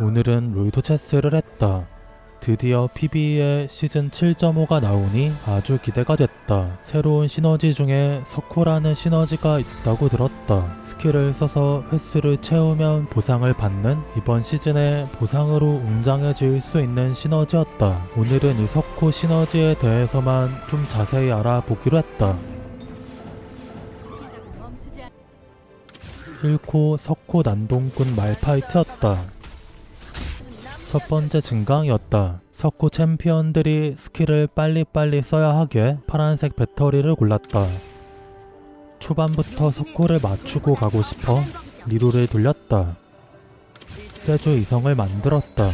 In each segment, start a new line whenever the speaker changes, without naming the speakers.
오늘은 롤토 체스를 했다. 드디어 PBE의 시즌 7.5가 나오니 아주 기대가 됐다. 새로운 시너지 중에 석호라는 시너지가 있다고 들었다. 스킬을 써서 횟수를 채우면 보상을 받는 이번 시즌의 보상으로 웅장해질 수 있는 시너지였다. 오늘은 이 석호 시너지에 대해서만 좀 자세히 알아보기로 했다.
멈추지 않...
1코 석호 난동꾼 말파이트였다. 첫 번째 증강이었다. 석호 챔피언들이 스킬을 빨리빨리 써야 하기에 파란색 배터리를 골랐다. 초반부터 석호를 맞추고 가고 싶어 리로를 돌렸다. 세주 이성을 만들었다.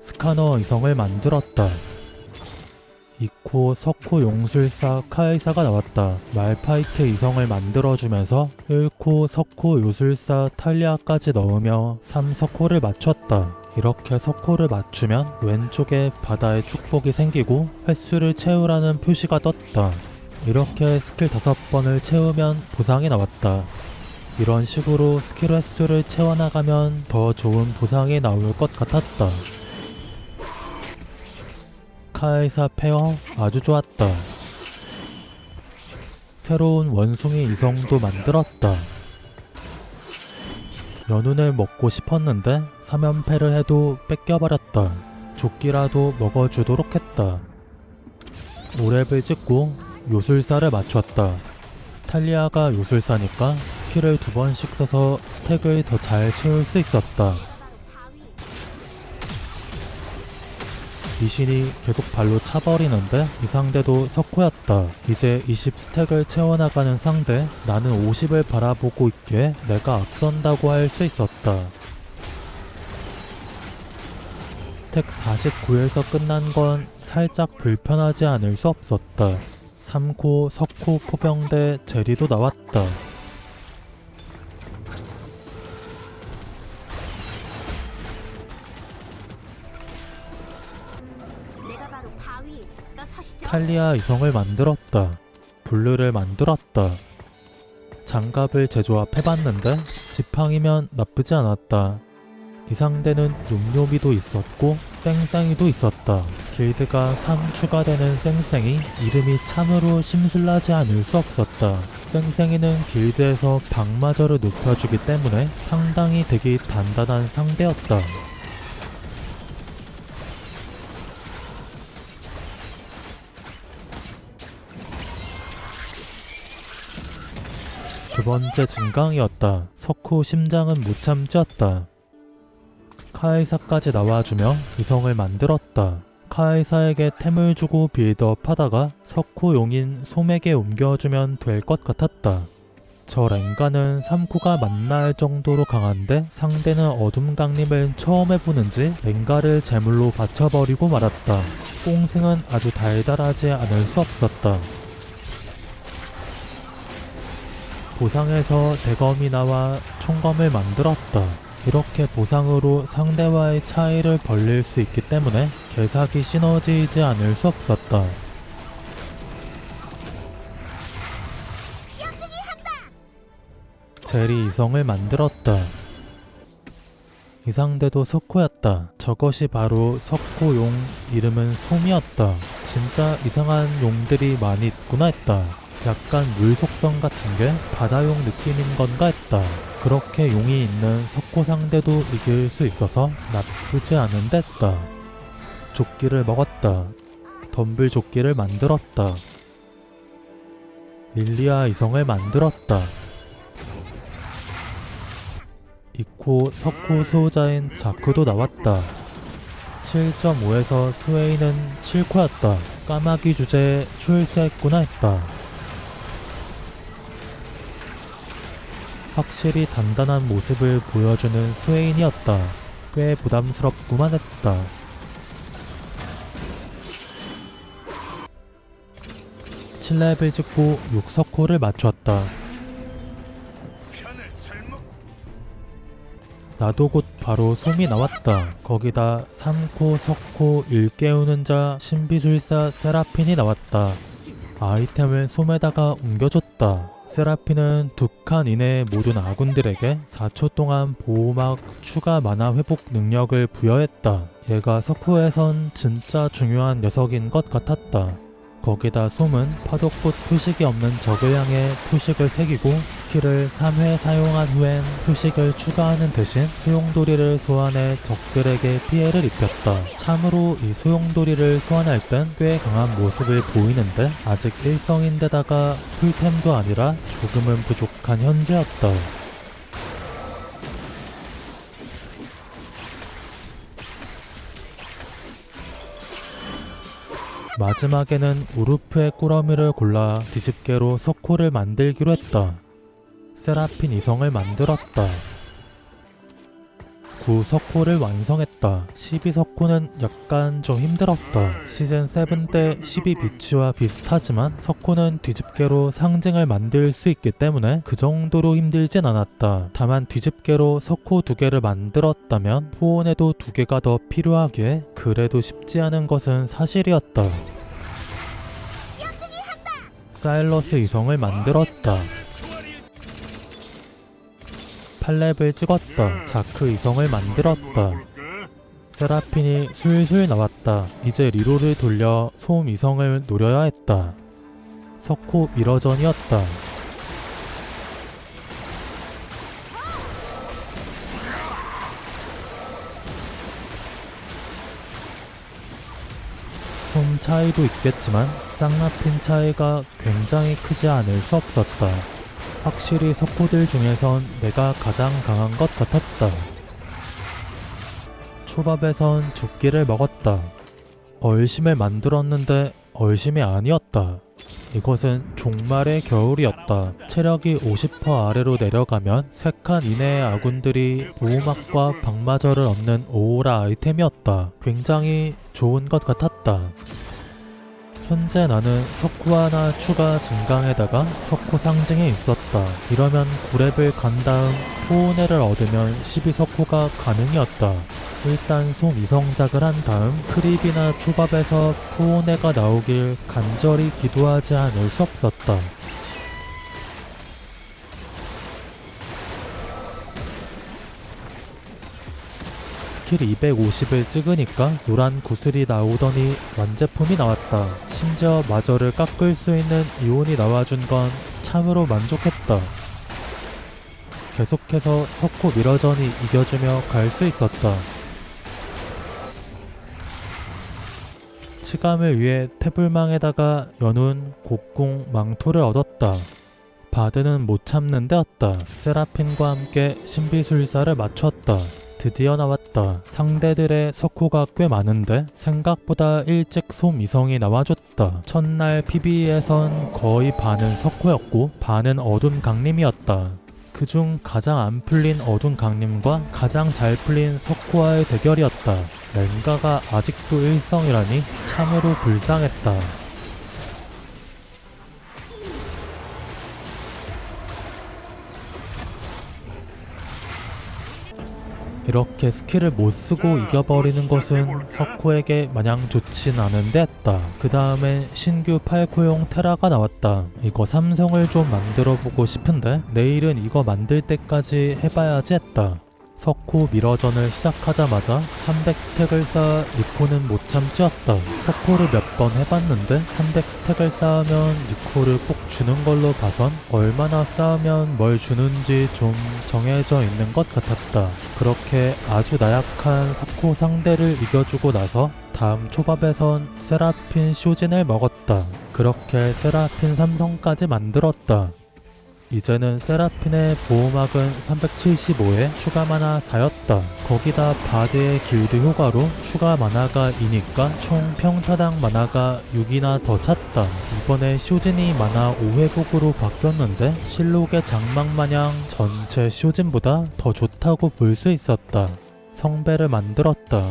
스카너 이성을 만들었다. 2코 석호 용술사 카이사가 나왔다. 말파이트 이성을 만들어주면서 1코 석호 요술사 탈리아까지 넣으며 3석호를 맞췄다. 이렇게 석호를 맞추면 왼쪽에 바다의 축복이 생기고 횟수를 채우라는 표시가 떴다. 이렇게 스킬 5번을 채우면 보상이 나왔다. 이런 식으로 스킬 횟수를 채워나가면 더 좋은 보상이 나올 것 같았다. 카이사 페어 아주 좋았다. 새로운 원숭이 이성도 만들었다. 연운을 먹고 싶었는데 3연패를 해도 뺏겨버렸다. 조끼라도 먹어주도록 했다. 오랩을 찍고 요술사를 맞췄다. 탈리아가 요술사니까 스킬을 두 번씩 써서 스택을 더 잘 채울 수 있었다. 리신이 계속 발로 차버리는데 이 상대도 석호였다. 이제 20 스택을 채워나가는 상대 나는 50을 바라보고 있기에 내가 앞선다고 할 수 있었다. 스택 49에서 끝난 건 살짝 불편하지 않을 수 없었다. 3코 석호 포병대 제리도 나왔다. 탈리아 이성을 만들었다. 블루를 만들었다. 장갑을 제조합해봤는데 지팡이면 나쁘지 않았다. 이 상대는 용요비도 있었고 쌩쌩이도 있었다. 길드가 3 추가되는 쌩쌩이 이름이 참으로 심술나지 않을 수 없었다. 쌩쌩이는 길드에서 방마저를 높여주기 때문에 상당히 되게 단단한 상대였다. 번째 증강이었다. 석후 심장은 못 참지었다. 카이사까지 나와주며 이성을 만들었다. 카이사에게 템을 주고 빌드업 하다가 석후 용인 솜에게 옮겨주면 될 것 같았다. 저 랭가는 3코가 만날 정도로 강한데 상대는 어둠 강림을 처음 해보는지 랭가를 제물로 바쳐버리고 말았다. 꽁승은 아주 달달하지 않을 수 없었다. 보상에서 대검이 나와 총검을 만들었다. 이렇게 보상으로 상대와의 차이를 벌릴 수 있기 때문에 개사기 시너지이지 않을 수 없었다. 제리 이성을 만들었다. 이 상대도 석호였다. 저것이 바로 석호용 이름은 솜이었다. 진짜 이상한 용들이 많이 있구나 했다. 약간 물 속성 같은 게 바다용 느낌인 건가 했다. 그렇게 용이 있는 석호 상대도 이길 수 있어서 나쁘지 않은데 했다. 조끼를 먹었다. 덤블 조끼를 만들었다. 릴리아 이성을 만들었다. 이코 석호 수호자인 자크도 나왔다. 7.5에서 스웨이는 7코였다. 까마귀 주제에 출세했구나 했다. 확실히 단단한 모습을 보여주는 스웨인이었다. 꽤 부담스럽구만 했다. 칠레벨 찍고 6석호를 맞췄다. 나도 곧 바로 솜이 나왔다. 거기다 3코, 석코, 일깨우는 자, 신비술사 세라핀이 나왔다. 아이템을 솜에다가 옮겨줬다. 세라핀은 두칸 이내의 모든 아군들에게 4초 동안 보호막 추가 만화 회복 능력을 부여했다. 얘가 석호에선 진짜 중요한 녀석인 것 같았다. 거기다 솜은 파도꽃 표식이 없는 적을 향해 표식을 새기고 스킬을 3회 사용한 후엔 표식을 추가하는 대신 소용돌이를 소환해 적들에게 피해를 입혔다. 참으로 이 소용돌이를 소환할 땐 꽤 강한 모습을 보이는데 아직 일성인데다가 풀템도 아니라 조금은 부족한 현재였다. 마지막에는 우루프의 꾸러미를 골라 뒤집개로 석호를 만들기로 했다. 세라핀 이성을 만들었다. 9석호를 완성했다. 12석호는 약간 좀 힘들었다. 시즌 7 때 12비치와 비슷하지만 석호는 뒤집개로 상징을 만들 수 있기 때문에 그 정도로 힘들진 않았다. 다만 뒤집개로 석호 두 개를 만들었다면 포온에도 두 개가 더 필요하기에 그래도 쉽지 않은 것은 사실이었다. 사일러스 이성을 만들었다. 팔렙을 찍었다. 자크 이성을 만들었다. 세라핀이 술술 나왔다. 이제 리로를 돌려 소음 이성을 노려야 했다. 석호 미러전이었다. 솜 차이도 있겠지만 쌍라핀 차이가 굉장히 크지 않을 수 없었다. 확실히 석호들 중에선 내가 가장 강한 것 같았다. 초밥에선 조끼를 먹었다. 얼심을 만들었는데 얼심이 아니었다. 이것은 종말의 겨울이었다. 체력이 50% 아래로 내려가면 3칸 이내의 아군들이 보호막과 방마저를 얻는 오오라 아이템이었다. 굉장히 좋은 것 같았다. 현재 나는 석호 하나 추가 증강에다가 석호 상징이 있었다. 이러면 9렙을 간 다음 포온해를 얻으면 12석호가 가능이었다. 일단 솜 이성작을 한 다음 크립이나 초밥에서 포온해가 나오길 간절히 기도하지 않을 수 없었다. 스킬 250을 찍으니까 노란 구슬이 나오더니 완제품이 나왔다. 심지어 마저를 깎을 수 있는 이온이 나와준 건 참으로 만족했다. 계속해서 석호 미러전이 이겨주며 갈 수 있었다. 치감을 위해 태블망에다가 연운, 곡궁, 망토를 얻었다. 바드는 못 참는 데였다. 세라핀과 함께 신비술사를 맞췄다. 드디어 나왔다. 상대들의 석호가 꽤 많은데 생각보다 일찍 솜 이성이 나와줬다. 첫날 PB에선 거의 반은 석호였고 반은 어둠 강림이었다. 그중 가장 안 풀린 어둠 강림과 가장 잘 풀린 석호와의 대결이었다. 랭가가 아직도 일성이라니 참으로 불쌍했다. 이렇게 스킬을 못 쓰고 이겨버리는 것은 석호에게 마냥 좋진 않은데 했다. 그 다음엔 신규 8코용 테라가 나왔다. 이거 삼성을 좀 만들어 보고 싶은데 내일은 이거 만들 때까지 해봐야지 했다. 석호 미러전을 시작하자마자 300스택을 쌓아 리코는 못 참지었다. 석호를 몇 번 해봤는데 300스택을 쌓으면 리코를 꼭 주는 걸로 봐선 얼마나 쌓으면 뭘 주는지 좀 정해져 있는 것 같았다. 그렇게 아주 나약한 석호 상대를 이겨주고 나서 다음 초밥에선 세라핀 쇼진을 먹었다. 그렇게 세라핀 삼성까지 만들었다. 이제는 세라핀의 보호막은 375에 추가 만화 4였다. 거기다 바드의 길드 효과로 추가 만화가 2니까 총 평타당 만화가 6이나 더 찼다. 이번에 쇼진이 만화 5회복으로 바뀌었는데 실록의 장막 마냥 전체 쇼진보다 더 좋다고 볼 수 있었다. 성배를 만들었다.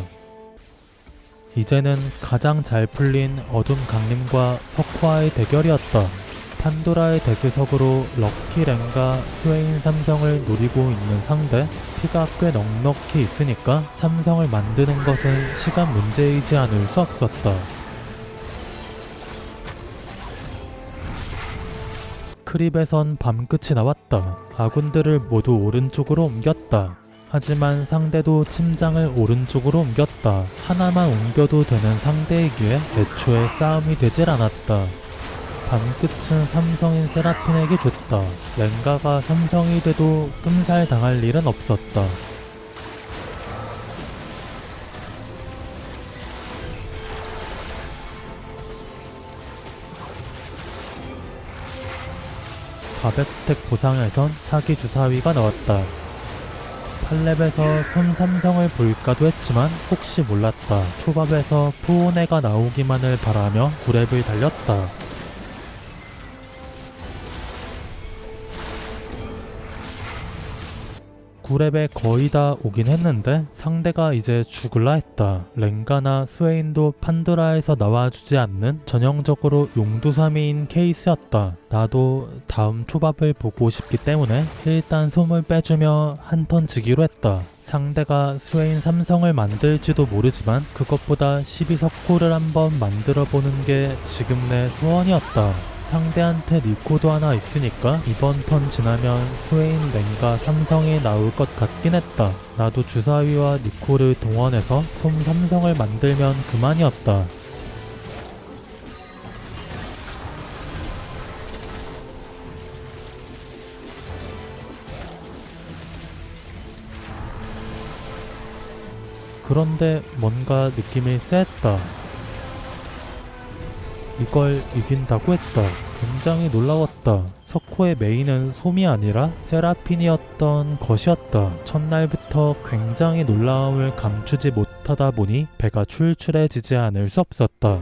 이제는 가장 잘 풀린 어둠 강림과 석화의 대결이었다. 판도라의 대기석으로 럭키 랭과 스웨인 삼성을 노리고 있는 상대 피가 꽤 넉넉히 있으니까 삼성을 만드는 것은 시간 문제이지 않을 수 없었다. 크립에선 밤끝이 나왔다. 아군들을 모두 오른쪽으로 옮겼다. 하지만 상대도 침장을 오른쪽으로 옮겼다. 하나만 옮겨도 되는 상대이기에 애초에 싸움이 되질 않았다. 밤끝은 삼성인 세라핀에게 줬다. 랭가가 삼성이 돼도 끔살 당할 일은 없었다. (400스택) 보상에선 사기 주사위가 나왔다. 팔렙에서 손삼성을 볼까도 했지만 혹시 몰랐다. 초밥에서 푸오네가 나오기만을 바라며 9렙을 달렸다. 9렙에 거의 다 오긴 했는데 상대가 이제 죽을라 했다. 랭가나 스웨인도 판드라에서 나와주지 않는 전형적으로 용두사미인 케이스였다. 나도 다음 초밥을 보고 싶기 때문에 일단 솜을 빼주며 한 턴 지기로 했다. 상대가 스웨인 삼성을 만들지도 모르지만 그것보다 12석호를 한번 만들어 보는 게 지금 내 소원이었다. 상대한테 리코도 하나 있으니까 이번 턴 지나면 스웨인 랭가 삼성이 나올 것 같긴 했다. 나도 주사위와 니코를 동원해서 솜 삼성을 만들면 그만이었다. 그런데 뭔가 느낌이 쎄했다. 이걸 이긴다고 했다. 굉장히 놀라웠다. 석호의 메인은 솜이 아니라 세라핀이었던 것이었다. 첫날부터 굉장히 놀라움을 감추지 못하다 보니 배가 출출해지지 않을 수 없었다.